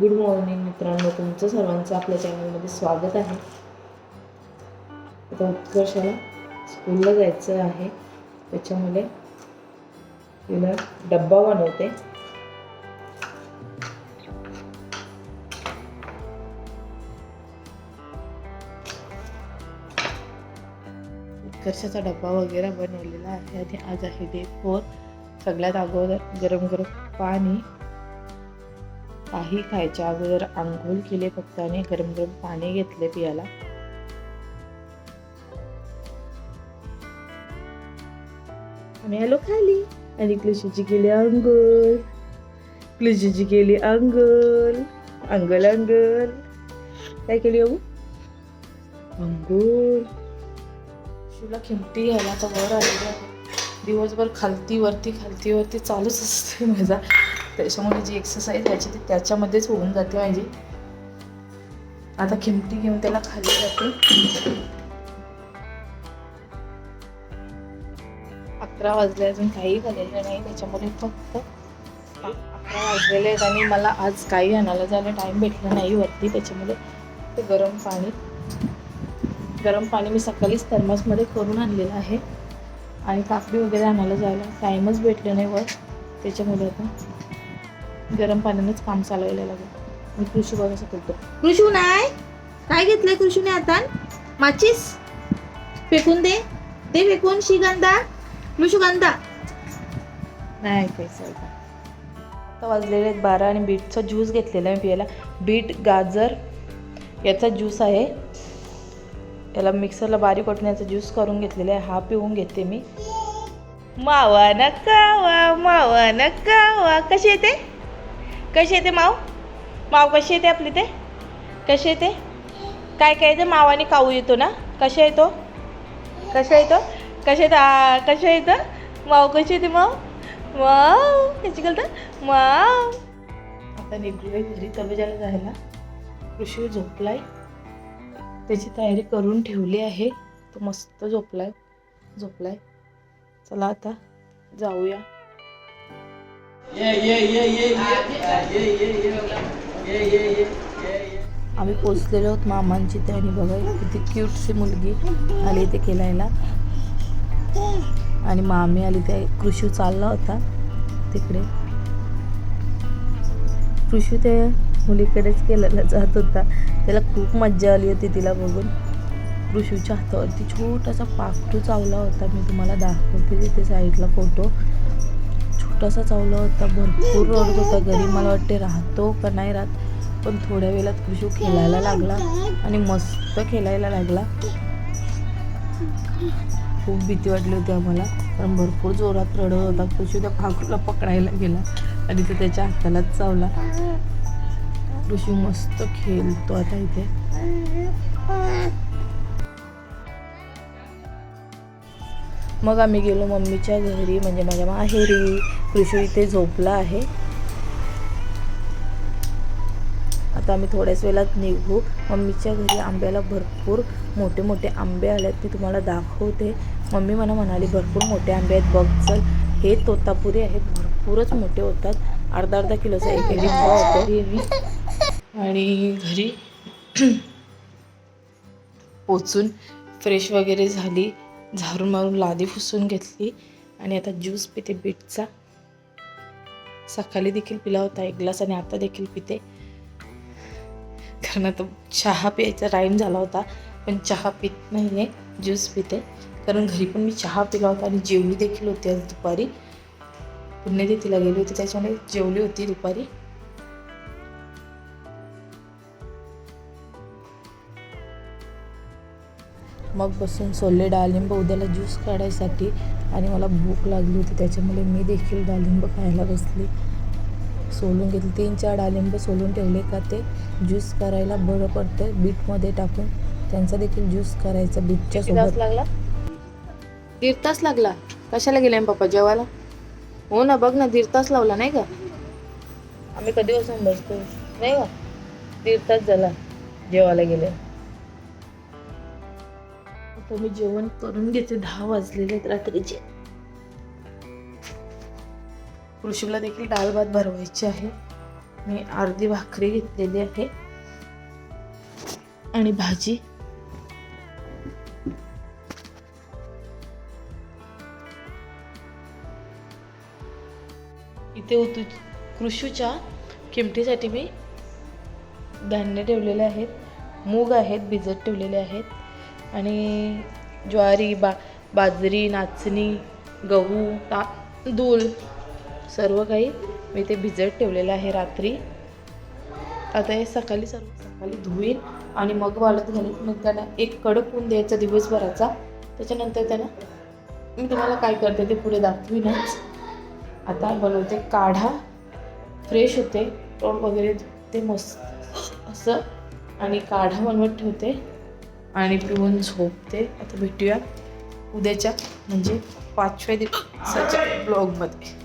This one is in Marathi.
गुड मॉर्निंग मित्रांनो तुमचं सर्वांचं आपल्या चॅनलमध्ये स्वागत आहे. आता उत्कर्षाला स्कूलला जायचं आहे. त्याच्यामुळे तिला डब्बा बनवते. उत्कर्षाचा डब्बा वगैरे बनवलेला आहे. आणि आज आहे डे फोर सगळ्यात अगोदर गरम गरम पाणी काही खायच्या अगोदर आंघोळ केले फक्त आणि गरम गरम पाणी घेतले पियाला. आम्ही आलो खाली. आणि क्लुशीची केली अंघोळ क्लुशीची केली अंगोल अंगल अंगल काय केली अबू? अंघोळ शिवला खिमटी घ्यायला आता वर आलेली आहे. दिवसभर खालती वरती खालती वरती चालूच असते माझा. त्याच्यामुळे जी एक्सरसाइज व्हायची ती त्याच्यामध्येच होऊन जाते माझी. आता खिमटी घेऊन त्याला खाली जाते. अकरा वाजले अजून काही झालेलं नाही. त्याच्यामुळे फक्त अकरा वाजलेले आहेत आणि मला आज काही आणायला जायला टाईम भेटला नाही वरती. त्याच्यामुळे ते गरम पाणी गरम पाणी मी सकाळीच थर्मसमध्ये करून आणलेलं आहे. आणि काकडी वगैरे आणायला जायला टाईमच भेटले नाही वर. त्याच्यामुळे आता गरम पाण्यानेच काम चालवायला लागेल. मी कृषी बघायचं करतो. कृषू नाही काय घेतलंय कृषूने आता? माचीस? फेकून दे. ते फेकून शिगंधा. कृषुगंधा नाही ऐकायचं आता आता वाजलेले आहेत बारा आणि बीटचा ज्यूस घेतलेला आहे पियाला. बीट गाजर याचा ज्यूस आहे. याला मिक्सरला बारीक वाटण्याचा ज्यूस करून घेतलेला आहे. हा पिऊन घेते मी. मावा नकावा मावा नकावा. कशी येते कशी येते माव? माव कशी येते आपली ते? कशी येते काय काय येते मावाने काऊ येतो ना? कशा येतो कशा येतो कशा येतं कशा येतं माव कशी येते माव? माव कशी करतं माव. आता निघलोय घरी तबेजाला जायला. कृषी झोपलाय. त्याची तयारी करून ठेवली आहे. तो मस्त झोपलाय. झोपलाय. चला आता जाऊया. आम्ही पोचलेलो आहोत मामांची ते आणि बघा किती क्यूटशी मुलगी आली इथे खेळायला आणि मामी आली त्या कृषी चालला होता तिकडे कृषी ते मुलीकडेच केलेला जात होता त्याला खूप मज्जा आली होती तिला बघून कृषीच्या हातावरती छोटासा पाखरू चावला होता मी तुम्हाला दाखवते तिथे साईडला फोटो छोटासा चावला होता भरपूर रडत होता घरी. मला वाटते राहतो का नाही राहत पण थोड्या वेळात कृषू खेळायला लागला आणि मस्त खेळायला लागला. खूप भीती वाटली होती आम्हाला पण भरपूर जोरात रडत होता. कृषी त्या फाकूला पकडायला गेला आणि तो त्याच्या हातालाच चावला. कृषी मस्त खेळतो आता इथे. मग आम्ही गेलो मम्मीच्या घरी म्हणजे माझ्या माहेरी. कृषी इथे झोपला आहे. आता आम्ही थोड्याच वेळात निघू. मम्मीच्या घरी आंब्याला भरपूर मोठे मोठे आंबे आलेत ते तुम्हाला दाखवते. मम्मी मला म्हणाली भरपूर मोठे आंबे आहेत बघ चल. हे तोतापुरी आहेत भरपूरच मोठे होतात. अर्धा अर्धा किलोचा एक एक होतो. आणि घरी पोचून फ्रेश वगैरे झाली. झारून मारून लादी फुसून घेतली आणि आता ज्यूस पिते बीटचा. सकाळी देखील पिला होता एक ग्लास आणि आता देखील पिते. कारण आता चहा प्यायचा टाईम झाला होता पण चहा पित नाही आहे ज्यूस पिते. कारण घरी पण मी चहा पिला होता आणि जेवली देखील होती आज दुपारी. पुण्यतिथीला गेली होती त्याच्यामुळे जेवली होती दुपारी. मग बसून सोले डाळिंब उद्याला ज्यूस काढायसाठी. आणि मला भूक लागली होती त्याच्यामुळे मी देखील डाळिंब खायला बसली. सोलून घेतली. तीन चार डाळिंब सोलून ठेवले का ते ज्यूस करायला बरं पडतं बीटमध्ये टाकून त्यांचा देखील ज्यूस करायचा बीटच्या सोबत. लागला? दीड तास लागला. कशाला गेले पप्पा जेवायला? हो ना बघ ना दीड तास लावला नाही का? आम्ही कधीपासून बसतो नाही का? दीड तास झाला जेवायला गेले. तर मी जेवण करून घेते. दहा वाजलेले आहेत रात्रीचे. कृषीला देखील डाळ भात भरवायची आहे. मी अर्धी भाकरी घेतलेली आहे. आणि भाजी. इथे उतू कृषूच्या किमतीसाठी मी धान्य ठेवलेले आहेत. मूग आहेत भिजत ठेवलेले आहेत. आणि ज्वारी बा बाजरी नाचणी गहू तांदूळ सर्व काही मी ते भिजत ठेवलेलं आहे रात्री. आता हे सकाळी सर्व सकाळी धुईन आणि मग वाळत घालीन. मग त्यांना एक कडक ऊन द्यायचा दिवसभराचा. त्याच्यानंतर त्यांना मी तुम्हाला काय करते ते पुढे दाखवीनच. आता बनवते काढा. फ्रेश होते. तोंड वगैरे ते मस्त असं. आणि काढा बनवत ठेवते. आणि पिऊन झोपते. आता भेटूया उद्याच्या म्हणजे पाचव्या दिवसाच्या ब्लॉगमध्ये